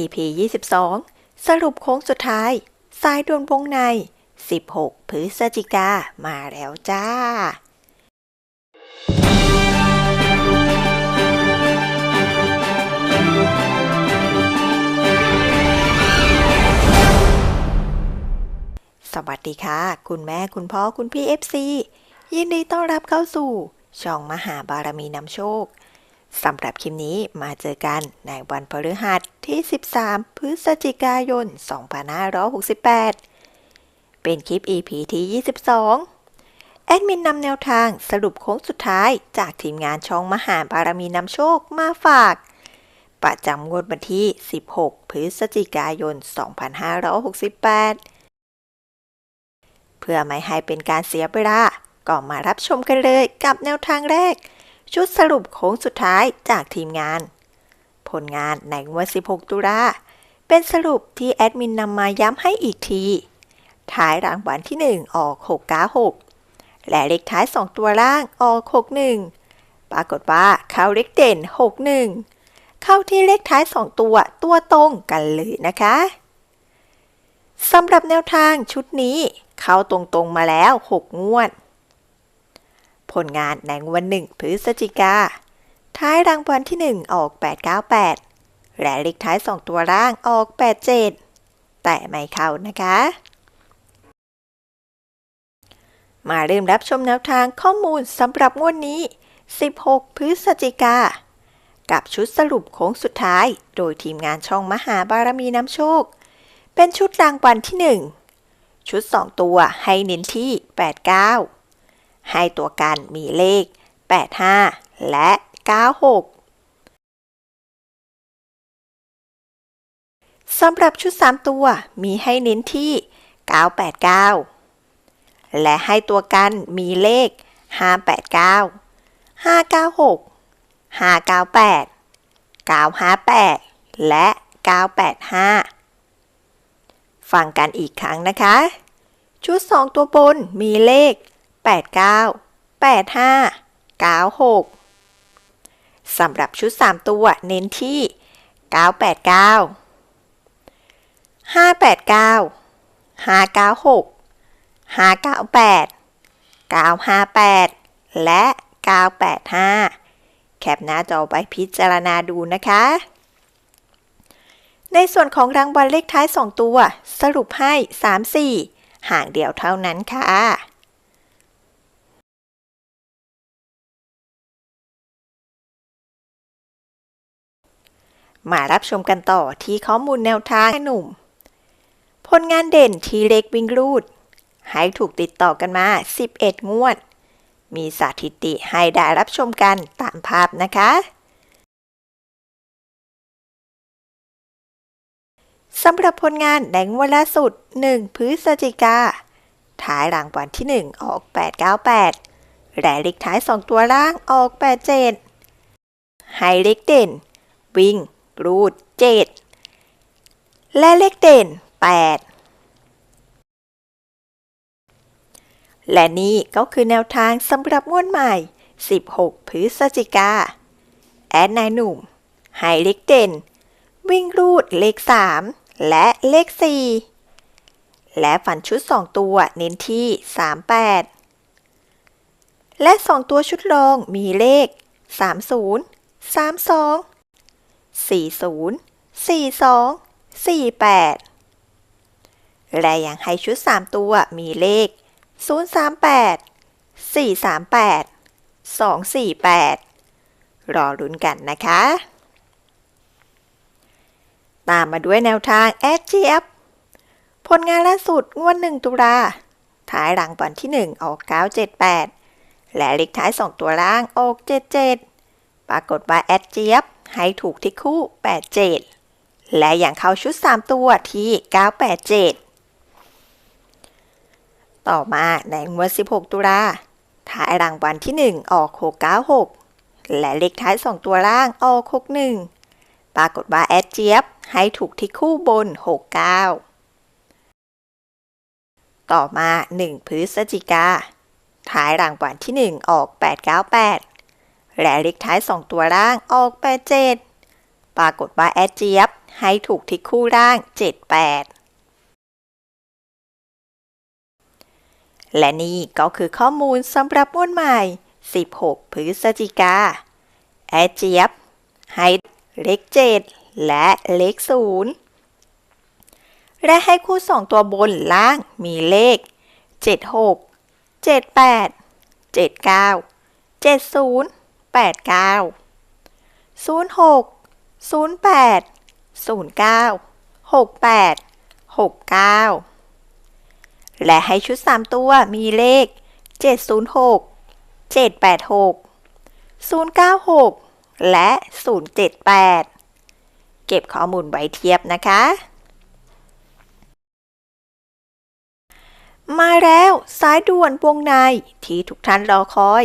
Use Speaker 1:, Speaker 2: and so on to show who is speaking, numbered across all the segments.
Speaker 1: EP 22 สรุปโค้งสุดท้าย สายดวนวงใน 16 พฤศจิกามาแล้วจ้า สวัสดีค่ะ คุณแม่คุณพ่อคุณพี่ FC ยินดีต้อนรับเข้าสู่ ช่องมหาบารมีนำโชค สำหรับคลิปนี้มาเจอกันในวันพฤหัสที่ 13 พฤศจิกายน 2568 เป็นคลิป EP ที่ 22 แอดมินนำแนวทางสรุปโค้งสุดท้ายจากทีมงานช่องมหาบารมีนำโชคมาฝาก ประจำงวดวันที่ 16 พฤศจิกายน 2568 เพื่อไม่ให้เป็นการเสียเวลาก็มารับชมกันเลยกับแนวทางแรก ชุดสรุปโค้งสุดท้ายจากทีมงาน ผลงานในงวด16 ตุลาเป็นสรุปที่แอดมินนำมาย้ำให้อีกที ท้ายรางวัลที่ 1 ออก 696 และเลขท้าย 2 ตัวล่างออก 61 ปรากฏว่าเข้าเลขเด่น 61 เข้าที่เลขท้าย 2 ตัวตัวตรงกันเลยนะคะสำหรับแนวทางชุดนี้ เข้าตรงๆมาแล้ว 6 งวด ผลงานในงวดหนึ่งพฤศจิกา ท้ายรางวัลที่ 1 ออก 898 และเลขท้าย 2 ตัวล่างออก 87 แต่ไม่เข้านะคะ มาเริ่มรับชมแนวทางข้อมูลสำหรับงวดนี้ 16 พฤศจิกา กับชุดสรุปโค้งสุดท้าย โดยทีมงานช่องมหาบารมีน้ำโชค เป็นชุดรางวัลที่ 1 ชุด 2 ตัวให้เน้นที่ 89 ให้ตัวกันมีเลข 85 และ 96 สำหรับชุด 3 ตัวมีให้เน้นที่ 989 และให้ตัวกันมีเลข 589 596 598 958 และ 985 ฟังกันอีกครั้งนะคะ ชุด 2 ตัวบนมีเลข 89 85 96 สำหรับชุด 3 ตัวเน้นที่ 989 589 596 598 958 และ 985 แคปหน้าจอไปพิจารณาดูนะคะ ในส่วนของรางวัลเลขท้าย 2 ตัว สรุปให้ 3 4 ห่างเดียวเท่านั้นค่ะ มารับชมกันต่อที่ข้อมูลแนวทางหนุ่ม ผลงานเด่นทีเล็กวิงรูด ให้ถูกติดต่อกันมา 11 งวด มีสถิติให้ได้รับชมกันตามภาพนะคะ สำหรับผลงานในงวดล่าสุด 1 พฤศจิกาท้ายรางวัลที่ 1 ออก 898 และเลขท้าย 2 ตัวล่างออก 87ให้เลขเด่น วิ่ง รูด7และเลขเด่น 8 และนี่ก็คือแนวทางสำหรับงวดใหม่ 16 พฤศจิกา แอดนายหนุ่มให้เลขเด่น วิ่งรูดเลข 3 และเลข 4 และฝันชุด 2 ตัวเน้นที่ 38 และ 2 ตัวชุดรองมีเลข 30 32 40 42 48 และยังให้ชุด 3 ตัวมีเลข 038 438 248 รอลุ้นกันนะคะ ตามมาด้วยแนวทาง SGF ผลงานล่าสุดงวด1ตุลาท้ายรางวัลที่ 1 ออก 978 และเลขท้าย 2 ตัวล่างออก 77 ปรากฏว่า SGF ให้ถูกที่คู่ 87 และอย่างเข้าชุด 3 ตัวที่ 987 ต่อมาในงวด 16 ตุลาท้ายรางวัลที่ 1 ออก 696 และเลขท้าย 2 ตัวล่างออก 61 ปรากฏว่าแอดเจี๊ยบให้ถูกที่คู่บน 69 ต่อมา 1 พฤศจิกาท้ายรางวัลที่ 1 ออก 898 และเลขท้าย 2 ตัวล่างออก87ปรากฏว่าแอดเจี๊ยบ ให้ถูกที่คู่ร่าง 78และนี่ก็คือข้อมูลสำหรับงวดใหม่ 16 พฤศจิกา แอดเจี๊ยบ ให้เลข7และเลข0และให้คู่ 2 ตัวบนล่างมีเลข 76 78 79 70 89 06 08 09 68 69 และให้ชุด 3 ตัวมีเลข 706 786 096 และ 078 เก็บข้อมูลไว้เทียบนะคะ มาแล้วสายด่วนวงในที่ทุกท่านรอคอย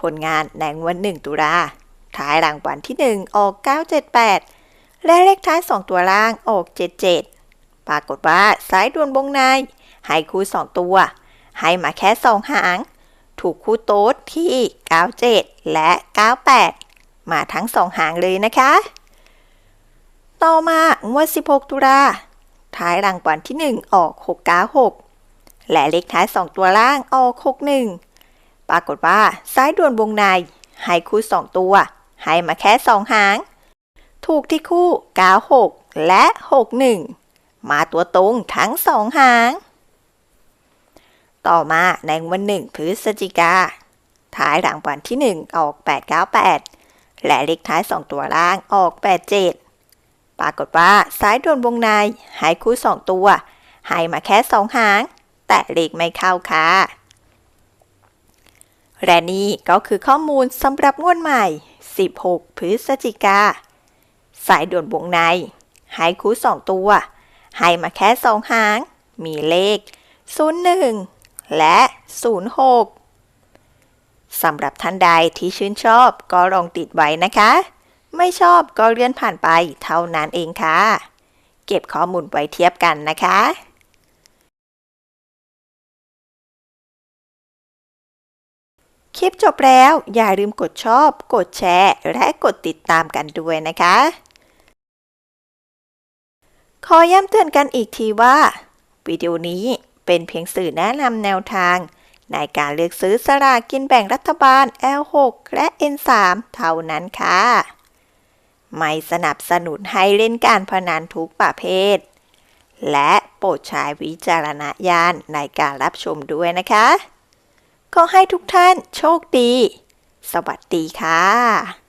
Speaker 1: ผลงานในวันหนึ่งตุลาท้ายรางวัลที่ 1 ออก 978 และเลขท้าย 2 ตัวล่างออก 77 ปรากฏว่าสายด่วนวงในให้คู่ 2 ตัว ให้มาแค่ 2 หาง ถูกคู่โต๊ดที่ 97 และ 98 มาทั้ง 2 หางเลยนะคะ ต่อมางวด 16 ตุลาท้ายรางวัลที่ 1 ออก 696 และเลขท้าย 2 ตัวล่างออก 61 ปรากฏว่าสายด่วนวงในให้คู่2ตัว ให้มาแค่2หาง ถูกที่คู่96และ 61 มาตัวตรงทั้ง2หาง ต่อมาในวันหนึ่งพฤศจิกาท้ายรางวัลที่ 1 ออก 898 และเลขท้าย 2 ตัวล่างออก 87 ปรากฏว่าสายด่วนวงในให้คู่ 2 ตัว ให้มาแค่ 2 หาง แต่เลขไม่เข้าค่ะ และนี่ก็คือข้อมูลสำหรับงวดใหม่ 16 พฤศจิกา สายด่วนวงในให้คู่2ตัว ให้มาแค่2หาง มีเลข 01 และ 06 สำหรับท่านใดที่ชื่นชอบก็ลองติดไว้นะคะ ไม่ชอบก็เลื่อนผ่านไปเท่านั้นเองค่ะ เก็บข้อมูลไว้เทียบกันนะคะ คลิปจบแล้ว อย่าลืมกดชอบ กดแชร์ และกดติดตามกันด้วยนะคะ ขอย้ำเตือนกันอีกทีว่า วิดีโอนี้เป็นเพียงสื่อแนะนำแนวทาง ในการเลือกซื้อสลากกินแบ่งรัฐบาล L6 และ N3 เท่านั้นค่ะ ไม่สนับสนุนให้เล่นการพนันทุกประเภท และโปรดใช้วิจารณญาณในการรับชมด้วยนะคะ ขอให้ทุกท่านโชคดี สวัสดีค่ะ